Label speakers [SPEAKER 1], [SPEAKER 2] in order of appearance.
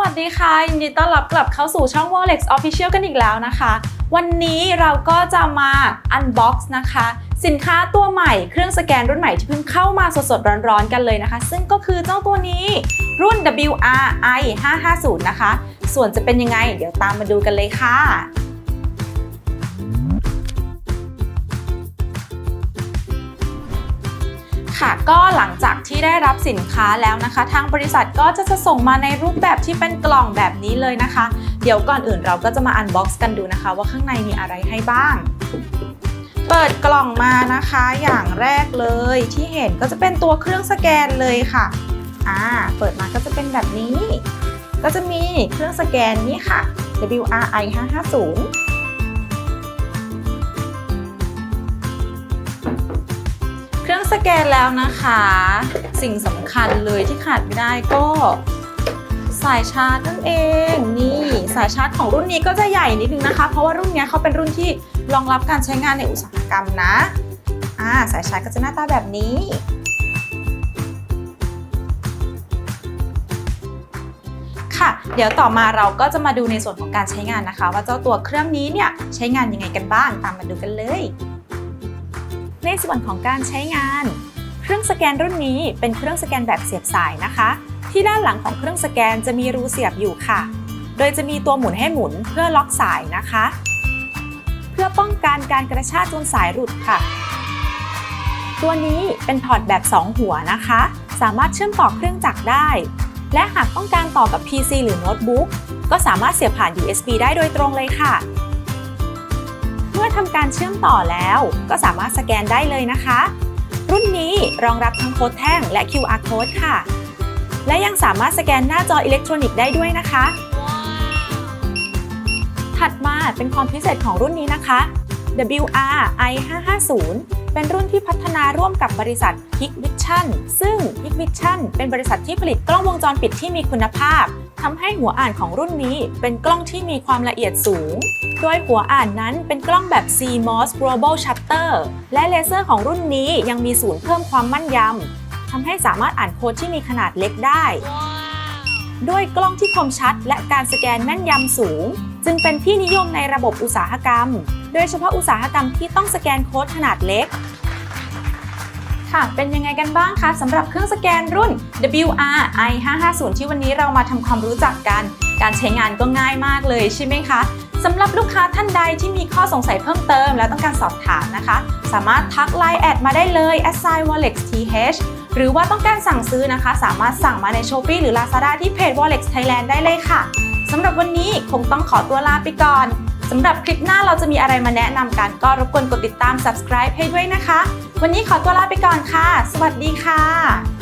[SPEAKER 1] วัสดีค่ะ ยินดีต้อนรับกลับเข้าสู่ช่อง Wallex Official กันอีกแล้วนะคะ วันนี้เราก็จะมา unbox นะคะ สินค้าตัวใหม่เครื่องสแกนรุ่นใหม่ที่เพิ่งเข้ามาสดๆ ร้อนๆ กันเลยนะคะ ซึ่งก็คือเจ้าตัวนี้รุ่น WRI 550นะคะ ส่วนจะเป็นยังไง เดี๋ยวตามมาดูกันเลยค่ะ ค่ะ ก็หลังจากที่ได้รับสินค้าแล้วนะคะ ทางบริษัทก็จะจะส่งมาในรูปแบบที่เป็นกล่องแบบนี้เลยนะคะ เดี๋ยวก่อนอื่นเราก็จะมาอันบ็อกซ์กันดูนะคะ ว่าข้างในมีอะไรให้บ้าง เปิดกล่องมานะคะ อย่างแรกเลยที่เห็นก็จะเป็นตัวเครื่องสแกนเลยค่ะอ่าเปิดมาก็จะเป็นแบบนี้ ก็จะมีเครื่องสแกนนี้ค่ะ WRI 550 สแกนแล้วนะคะ สิ่งสำคัญเลยที่ขาดไม่ได้ก็สายชาร์จนั่นเองนี่สายชาร์จของรุ่นนี้ก็จะใหญ่นิดนึงนะคะ เพราะว่ารุ่นนี้เขาเป็นรุ่นที่รองรับการใช้งานในอุตสาหกรรมนะอ่าสายชาร์จก็จะหน้าตาแบบนี้ ค่ะ เดี๋ยวต่อมาเราก็จะมาดูในส่วนของการใช้งานนะคะ ว่าเจ้าตัวเครื่องนี้เนี่ยใช้งานยังไงกันบ้างตามมาดูกันเลย ในส่วนของการใช้งาน เครื่องสแกนรุ่นนี้เป็นเครื่องสแกนแบบเสียบสายนะคะ ที่ด้านหลังของเครื่องสแกนจะมีรูเสียบอยู่ค่ะ โดยจะมีตัวหมุนให้หมุนเพื่อล็อกสายนะคะ เพื่อป้องกันการกระชากจนสายหลุดค่ะ ตัวนี้เป็นพอร์ตแบบ 2 หัวนะคะ สามารถเชื่อมต่อเครื่องจักรได้ และหากต้องการต่อกับ PC หรือโน้ตบุ๊กก็สามารถเสียบผ่าน USB ได้โดยตรงเลยค่ะ มื่อทำการเชื่อมต่อแล้ว ก็สามารถสแกนได้เลยนะคะ รุ่นนี้รองรับทั้งโค้ดแท่งและ QR code ค่ะ และยังสามารถสแกนหน้าจออิเล็กทรอนิกส์ได้ด้วยนะคะ ถัดมาเป็นความพิเศษของรุ่นนี้นะคะ WR i550 เป็นรุ่นที่พัฒนาร่วมกับบริษัท Hikvision ซึ่ง Hikvision เป็นบริษัทที่ผลิตกล้องวงจรปิดที่มีคุณภาพ ทำให้หัวอ่านของรุ่นนี้เป็นกล้องที่มีความละเอียดสูง โดยหัวอ่านนั้นเป็นกล้องแบบ CMOS Global Shutter และเลเซอร์ของรุ่นนี้ยังมีศูนย์เพิ่มความมั่นยำทำให้สามารถอ่านโค้ดที่มีขนาดเล็กได้ ด้วยกล้องที่คมชัด และการสแกนแม่นยำสูง จึงเป็นที่นิยมในระบบอุตสาหกรรม โดยเฉพาะอุตสาหกรรมที่ต้องสแกนโค้ดขนาดเล็ก ค่ะ เป็นยังไงกันบ้างคะสำหรับเครื่องสแกนรุ่น WR i550 ที่วันนี้เรามาทำความรู้จักกัน การใช้งานก็ง่ายมากเลยใช่ไหมคะสำหรับลูกค้าท่านใดที่มีข้อสงสัยเพิ่มเติม และต้องการสอบถามนะคะ สามารถทัก Line แอดมาได้เลย a s i wallex th หรือว่าต้องการสั่งซื้อนะคะ สามารถสั่งมาใน Shopee หรือ Lazada ที่เพจ wallex Thailand ได้เลยค่ะสำหรับวันนี้คงต้องขอตัวลาไปก่อน สำหรับคลิปหน้าเราจะมีอะไรมาแนะนำกัน ก็รบกวนกดติดตาม subscribe ให้ด้วยนะคะ วันนี้ขอตัวลาไปก่อนค่ะ สวัสดีค่ะ